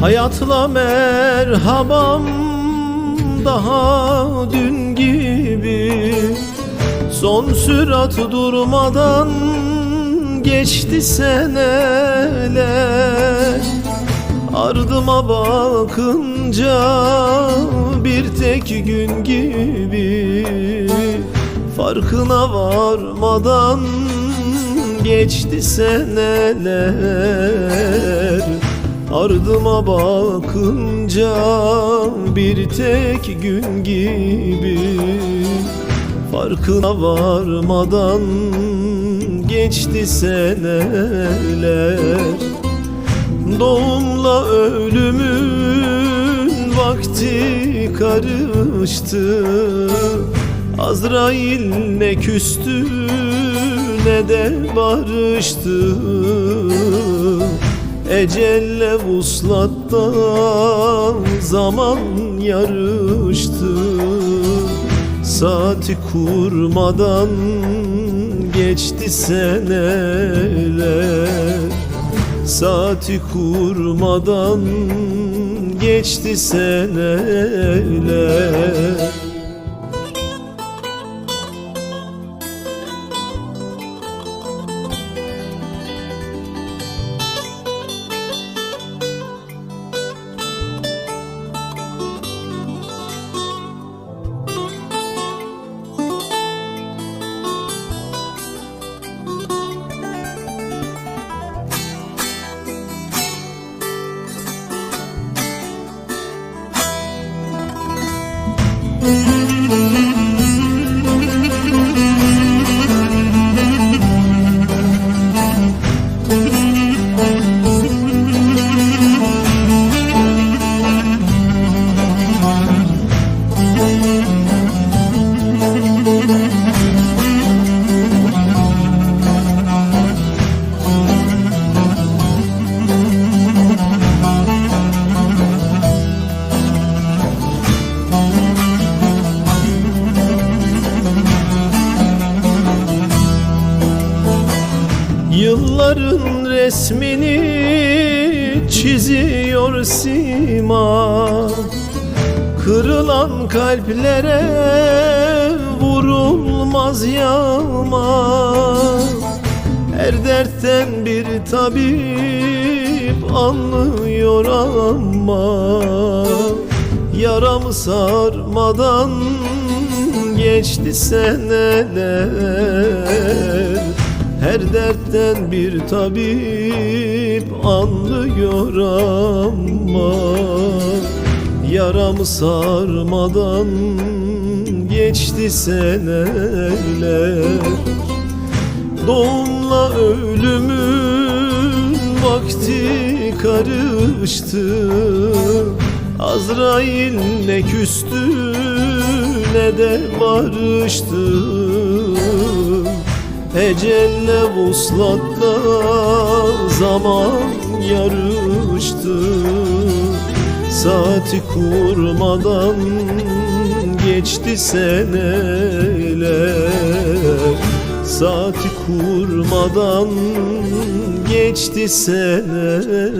Hayatla merhabam daha dün gibi. Son sürat durmadan geçti seneler. Ardıma bakınca bir tek gün gibi. Farkına varmadan geçti seneler Ardıma bakınca bir tek gün gibi Farkına varmadan geçti seneler. Doğumla ölümün vakti karıştı. Azrail ne küstü ne de barıştı Ecelle vuslatta zaman yarıştı. Saati kurmadan geçti seneler. Saati kurmadan geçti seneler Yılların resmini çiziyor sima. Kırılan kalplere vurulmaz yağma. Her dertten bir tabip anlıyor ama. Yaramı sarmadan geçti seneler her dertten bir tabip anlıyor ama Yaramı sarmadan geçti seneler. Doğumla ölümün vakti karıştı. Azrail ne küstü ne de barıştı Ecelle vuslatta zaman yarıştı. Saati kurmadan geçti seneler. Saati kurmadan geçti seneler